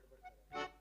ಗಡ್ಬಡ್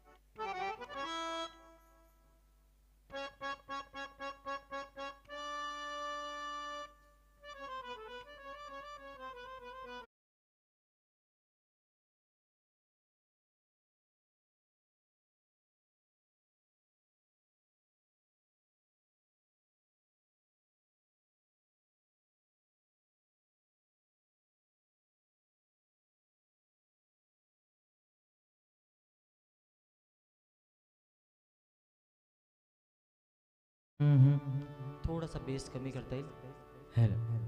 थोडासा बेस कमी करता है। हॅलो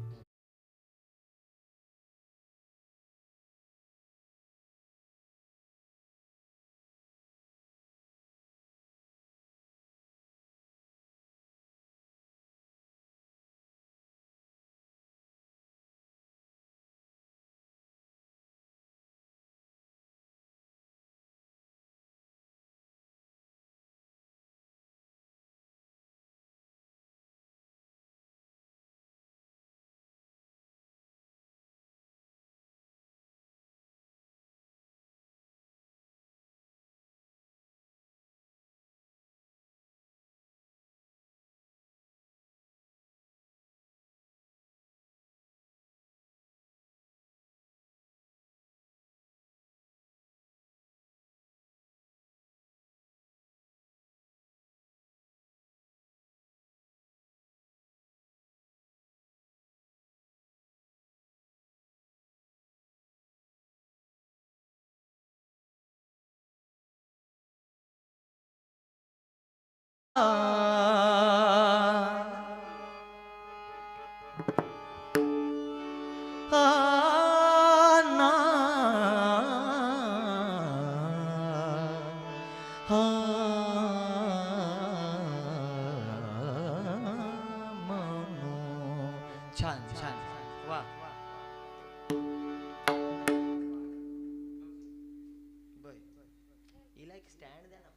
छान छान वा बर हिला एक स्टँड द्या ना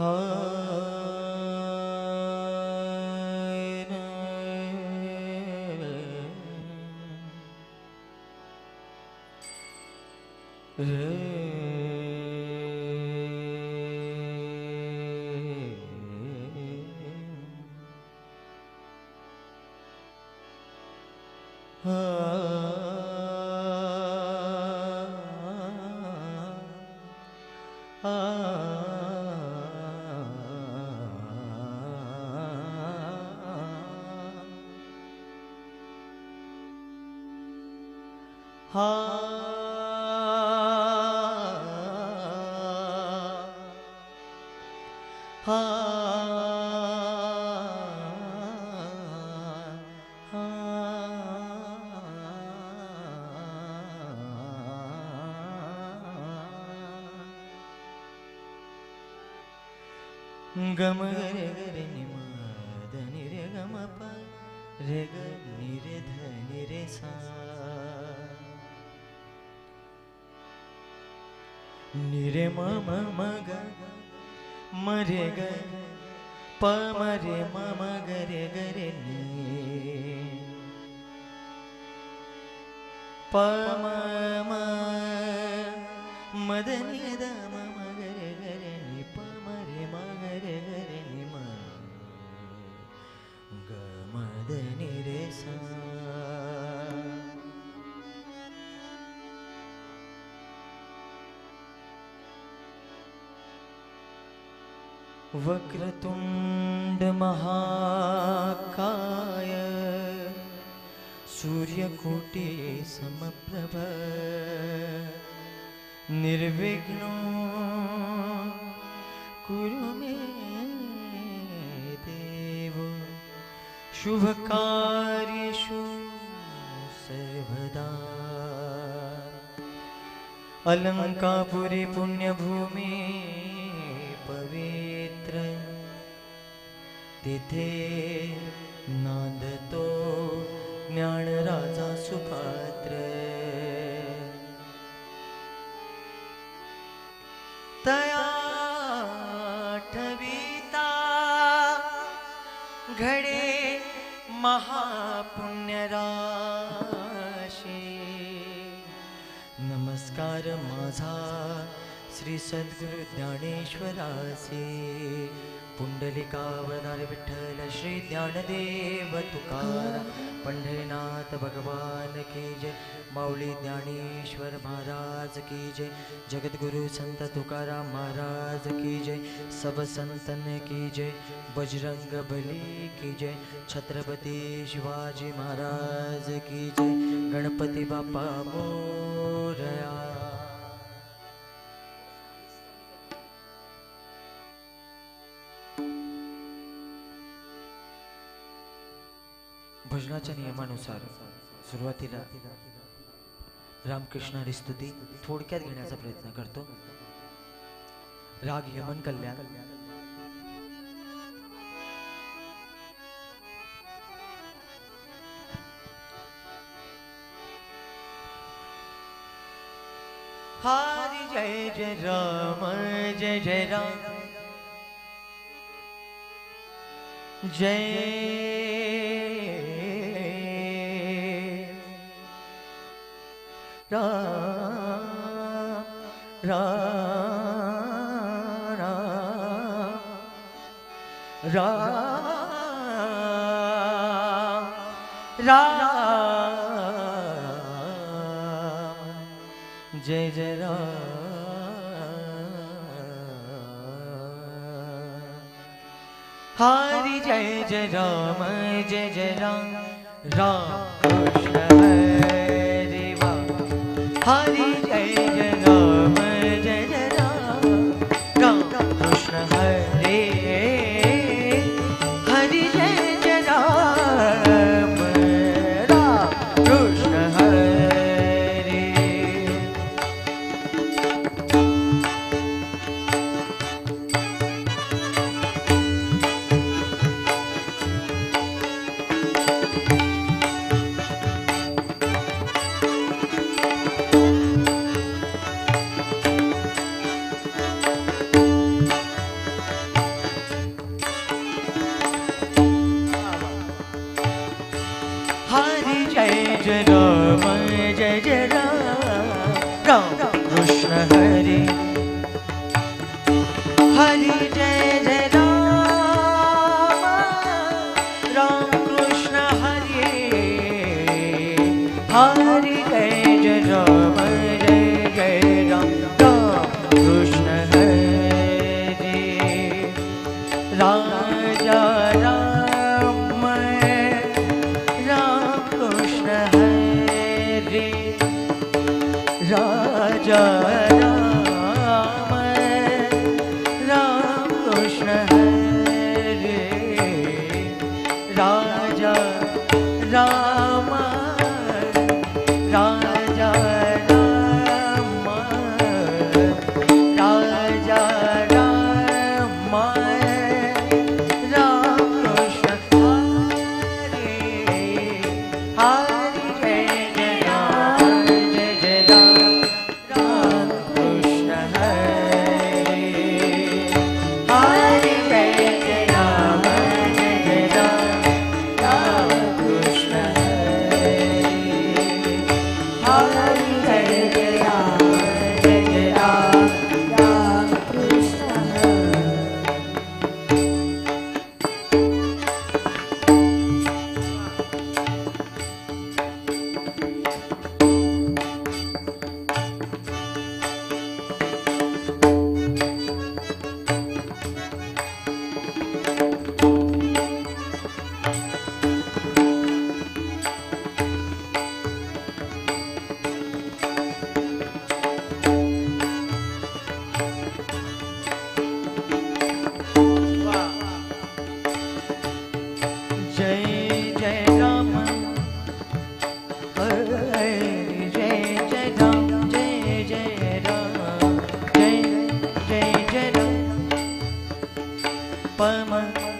Yeah. गम रे रे नि म ध रे ग प रे ग नि रे ध नि रे सा नि रे म म म ग म रे ग प म रे म म ग रे ग रे नि प म म म वक्रतुण्ड महाकाय। सूर्यकोटि समप्रभ। निर्विघ्नो कुरु मे देव। शुभकार्येषु सर्वदा। अलङ्कापुरी पुण्यभूमी तिथे नांदतो ज्ञानराजा सुपात्र तया ठविता घडे महापुण्यराशी. नमस्कार माझा श्री सद्गुरु ज्ञानेश्वरासी पुंडलिकावदार विठ्ठल श्री ज्ञानदेव तुकारा पंढरीनाथ भगवान की जय माऊली ज्ञानेश्वर महाराज की जय जगद्गुरु संत तुकाराम महाराज की जय सब संतन की जय बजरंग बली की जय छत्रपती शिवाजी महाराज की जय गणपती बाप्पा मोरया भजनाच्या नियमानुसार सुरुवातीला रामकृष्ण हरी स्तुती थोडक्यात घेण्याचा प्रयत्न करतो. राग यमन कल्याण. हरि जय जय राम, जय जय राम. जय રામ જય જય રામ હરી જય જય રામ જય જય રામ રામ કૃષ્ણ હરે હરી જય જય રામ Oh.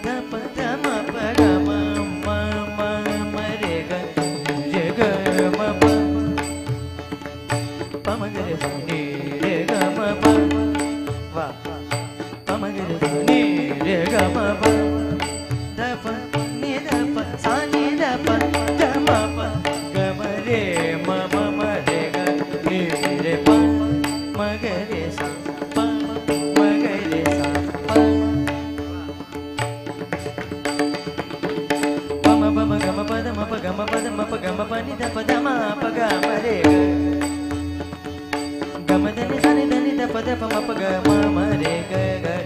да, да, да. ग प ध नि सा नि ध नि ध प ध प म प ग म म रे ग ग